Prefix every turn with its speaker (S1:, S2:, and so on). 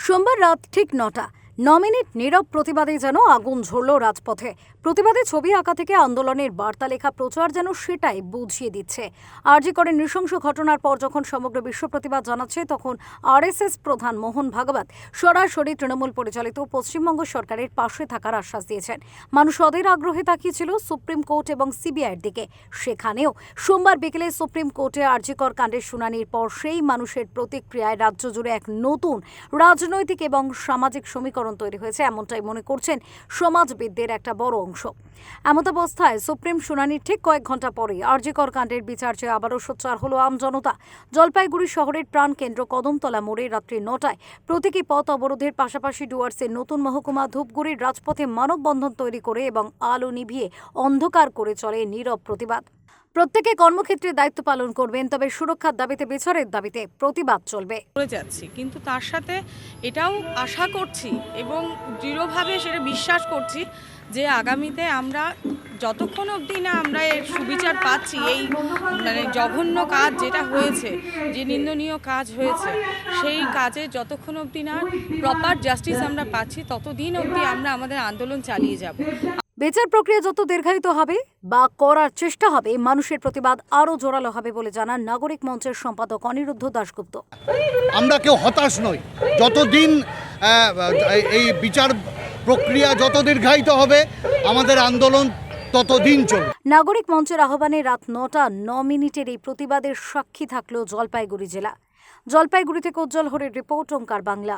S1: সোমবার রাত ঠিক নটা ন মিনিট নীরব প্রতিবাদে যেন আগুন ঝরল রাজপথে। প্রতিবাদে ছবি আঁকা থেকে আন্দোলনের বার্তা লেখা প্রচার যেন সেটাই বুঝিয়ে দিচ্ছে। আরজি করে নৃশংস ঘটনার পর যখন সমগ্র বিশ্ব প্রতিবাদ জানাচ্ছে, তখন আরএসএস প্রধান মোহন ভাগবত সরাসরি তৃণমূল পরিচালিত পশ্চিমবঙ্গ সরকারের পাশে থাকার আশ্বাস দিয়েছেন। মানুষ অধীর আগ্রহে তাকিয়েছিল সুপ্রিম কোর্ট এবং সিবিআইয়ের দিকে। সেখানেও সোমবার বিকেলে সুপ্রিম কোর্টে আরজিকর কাণ্ডের শুনানির পর সেই মানুষের প্রতিক্রিয়ায় রাজ্য জুড়ে এক নতুন রাজনৈতিক এবং সামাজিক সমীকরণ তৈরি হয়েছে, এমনটাই মনে করছেন সমাজবিদদের একটা বড় অংশ। এমতাবস্থায় সুপ্রিম শুনানির ঠিক কয়েক ঘণ্টা পরে আরজিকর কাণ্ডের বিচার চেয়ে আবারও সোচ্চার হলো আমজনতা জলপাইগুড়ি শহরের প্রাণকেন্দ্র কদমতলা মোড়ে রাত্রি নটায় প্রতীকী পথ অবরোধের পাশাপাশি ডুয়ার্সের নতুন মহকুমা ধূপগুড়ির রাজপথে মানববন্ধন তৈরি করে এবং আলো নিভিয়ে অন্ধকার করে চলে নীরব প্রতিবাদ। প্রত্যেকে কর্মক্ষেত্রে দায়িত্ব পালন করবেন, তবে সুরক্ষার দাবিতে বিচারের দাবিতে প্রতিবাদ চলবে।
S2: করে যাচ্ছি, কিন্তু তার সাথে এটাও আশা করছি এবং দৃঢ়ভাবে সেটা বিশ্বাস করছি যে আগামীতে আমরা যতক্ষণ অবধি না আমরা এর সুবিচার পাচ্ছি, এই মানে জঘন্য কাজ যেটা হয়েছে, যে নিন্দনীয় কাজ হয়েছে, সেই কাজে যতক্ষণ অবধি না প্রপার জাস্টিস আমরা পাচ্ছি, ততদিন অবধি আমরা আমাদের আন্দোলন চালিয়ে যাব।
S1: বিচার প্রক্রিয়া যত দীর্ঘায়িত হবে বা করার চেষ্টা হবে মানুষের প্রতিবাদ আরও জোরালো হবে বলে জানান নাগরিক মঞ্চের সম্পাদক অনিরুদ্ধ দাশগুপ্ত।
S3: আমরা কেউ হতাশ নই। যতদিন এই বিচার প্রক্রিয়া যত দীর্ঘায়িত হবে আমাদের আন্দোলন ততদিন চলবে।
S1: নাগরিক মঞ্চের আহ্বানে রাত নটা ন মিনিটের এই প্রতিবাদের সাক্ষী থাকল জলপাইগুড়ি জেলা। জলপাইগুড়ি থেকে উজ্জ্বল হরের রিপোর্ট ওঙ্কার বাংলা।